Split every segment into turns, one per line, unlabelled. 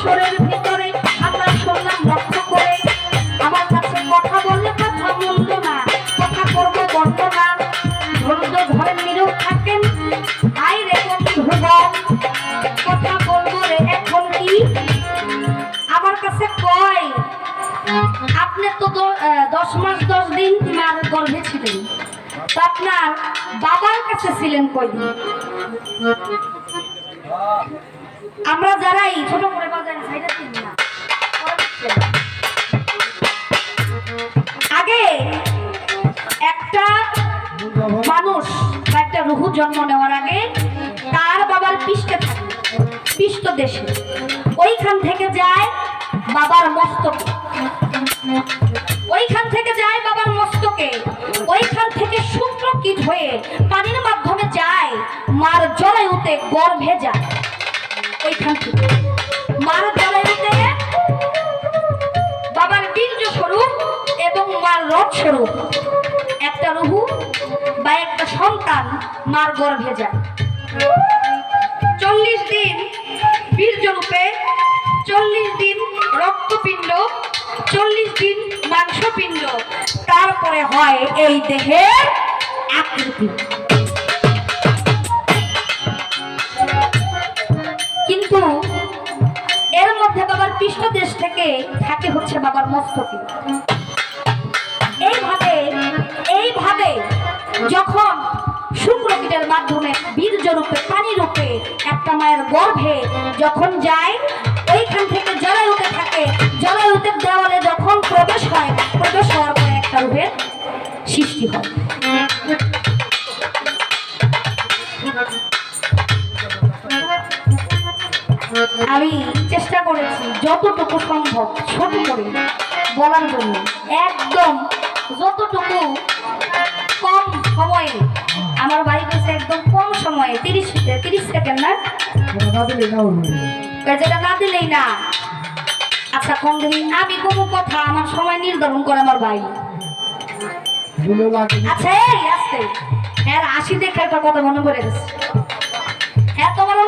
আসরের ভিতরে আমরা করে। আমার কাছে কথা বললে কথা বলতো না, কথা করব বলতো না। ধৈর্য ধরে নিরেও থাকেন। আই রে ধ্রুব কথা বলব আমার কাছে কয়, আপনি তো দশ মাস, দশ দিন মার গর্ভে ছিলেন। আপনার বাবার কাছে ছিলেন কই আমরা যারাই ছোট করে আগে একটা মানুষ একটা রুহু জন্ম নেওয়ার আগে তার বাবার পৃষ্ঠে থাকে, পৃষ্ঠ দেশে। ওইখান থেকে যায় বাবার মস্তক। ওইখান থেকে যায় বাবার মস্তকে। ওইখান থেকে শুক্র কীট হয়ে পানির মাধ্যমে যায় মার জরায়ুতে গর্ভে যায়। মার জরায়ুতে বাবার বীর্য এবং মার রথ একটা রুহু বা একটা সন্তান মার গর্ভে চল্লিশ দিন বীর্য রূপে চল্লিশ দিন রক্তপিণ্ড, চল্লিশ দিন মাংসপিণ্ড। তারপরে হয় এই দেহের আকৃতি। থেকে থাকে হচ্ছে বাবার মস্তকে। এইভাবে এইভাবে যখন শুক্রকীটের মাধ্যমে বীর্যরূপে পানি রূপে একটা মায়ের গর্ভে যখন যায় আমি চেষ্টা করেছি যতটুকু সম্ভব ছোট করে বলার জন্য। একদম যতটুকু কম সময়ে আমার বাড়ি কাছে একদম কম সময়ে তিরিশ তিরিশ সেকেন্ড না? যেটা না দিলেই না। আচ্ছা কম দিন আমি কোনো কথা আমার সময় নির্ধারণ করে আমার ভাই। আচ্ছা এই আসতে। হ্যাঁ আসি দেখে একটা কথা মনে পড়ে গেছে।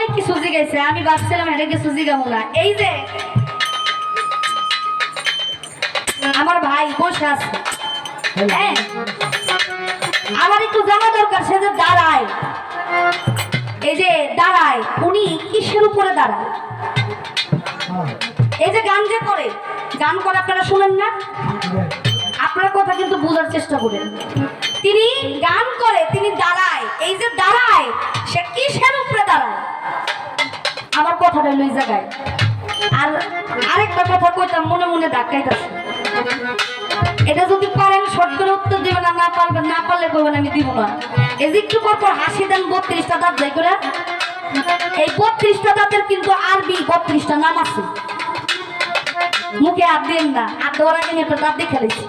অনেক কিছু জিগাইছে আমি ভাবছিলাম এটা কিছু জিগাবো না। এই যে আমার ভাই বসে আছে। হ্যাঁ আমার একটু জানা দরকার সে যে দাঁড়ায়। এই যে দাঁড়ায় উনি কিসের উপরে দাঁড়ায়? এই যে গান যে করে গান করে আপনারা শুনেন না? আপনার কথা কিন্তু বোঝার চেষ্টা করেন। তিনি গান করে তিনি দাঁড়ায়। এই যে দাঁড়ায় সে হলো এই জায়গায় আর আরেকটা কথা কইতাম, মনে মনে ধাক্কাইতেছে। এটা যদি পারেন শর্ট করে উত্তর দিবেন আর না পারবেন, না পারলে কইবেন আমি দিব না। এই যে একটু পর পর হাসি দেন বত্রিশটা দাঁত যাই করে। এই বত্রিশটা দাঁতের কিন্তু আরবি বত্রিশটা নাম আছে। মুখে হাত দিন না, আর দেওয়ার আগে একটা দাঁত দেখে দিচ্ছি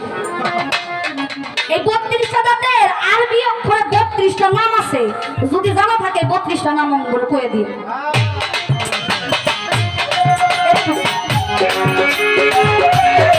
এই বত্রিশটা দাঁতের আরবি অক্ষরে বত্রিশটা নাম আছে। যদি জানা থাকে, বত্রিশটা নাম আমি বলে কয়ে দিন। Música